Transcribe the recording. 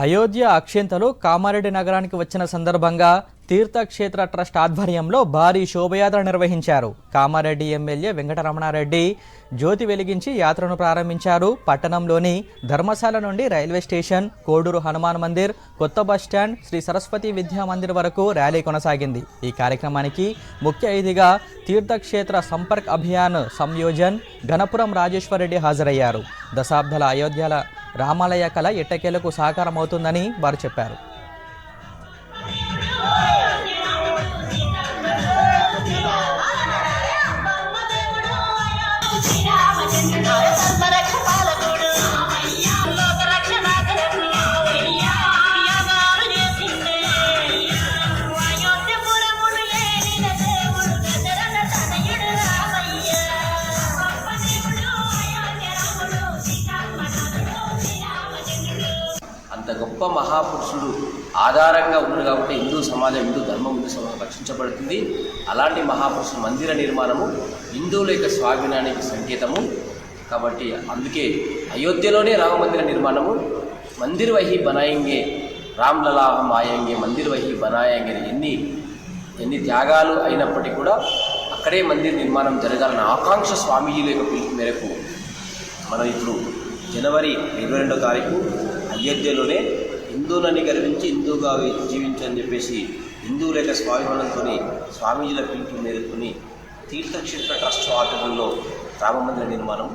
అయోధ్య అక్షింతలు కామారెడ్డి నగరానికి వచ్చిన సందర్భంగా తీర్థక్షేత్ర ట్రస్ట్ ఆధ్వర్యంలో భారీ శోభయాత్ర నిర్వహించారు. కామారెడ్డి ఎమ్మెల్యే వెంకటరమణారెడ్డి జ్యోతి వెలిగించి యాత్రను ప్రారంభించారు. పట్టణంలోని ధర్మశాల నుండి రైల్వే స్టేషన్ కోడూరు హనుమాన్ మందిర్ కొత్త బస్టాండ్ శ్రీ సరస్వతి విద్యా మందిర్ వరకు ర్యాలీ కొనసాగింది. ఈ కార్యక్రమానికి ముఖ్య అతిథిగా తీర్థక్షేత్ర సంపర్క్ అభియాన్ సంయోజన్ గణపురం రాజేశ్వరరెడ్డి హాజరయ్యారు. దశాబ్దాల అయోధ్యల రామాలయ కళ ఎట్టకేలకు సాకారమవుతుందని వారు చెప్పారు. అంత గొప్ప మహాపురుషుడు ఆధారంగా ఉన్నాడు కాబట్టి హిందూ సమాజం హిందూ ధర్మం హిందూ సమాజం రక్షించబడుతుంది. అలాంటి మహాపురుషుల మందిర నిర్మాణము హిందువుల యొక్క స్వాభిమానానికి సంకేతము. కాబట్టి అందుకే అయోధ్యలోనే రామ మందిర నిర్మాణము మందిర్ వహి బనాయంగే రామ్ మాయంగే మందిర్ వహి బనాయంగే ఎన్ని ఎన్ని త్యాగాలు అయినప్పటికీ కూడా అక్కడే మందిర్ నిర్మాణం జరగాలన్న ఆకాంక్ష స్వామీజీల యొక్క పిలుపు మేరకు మనం ఇప్పుడు జనవరి ఇరవై రెండో తారీఖు అయోధ్యలోనే హిందువులని గర్వించి హిందూగా జీవించని చెప్పేసి హిందువుల యొక్క స్వాభిమానంతో స్వామీజీల పిలుపు మేరకుని తీర్థక్షేత్ర ట్రస్ట్ ఆధ్వర్యంలో రామమందిర నిర్మాణం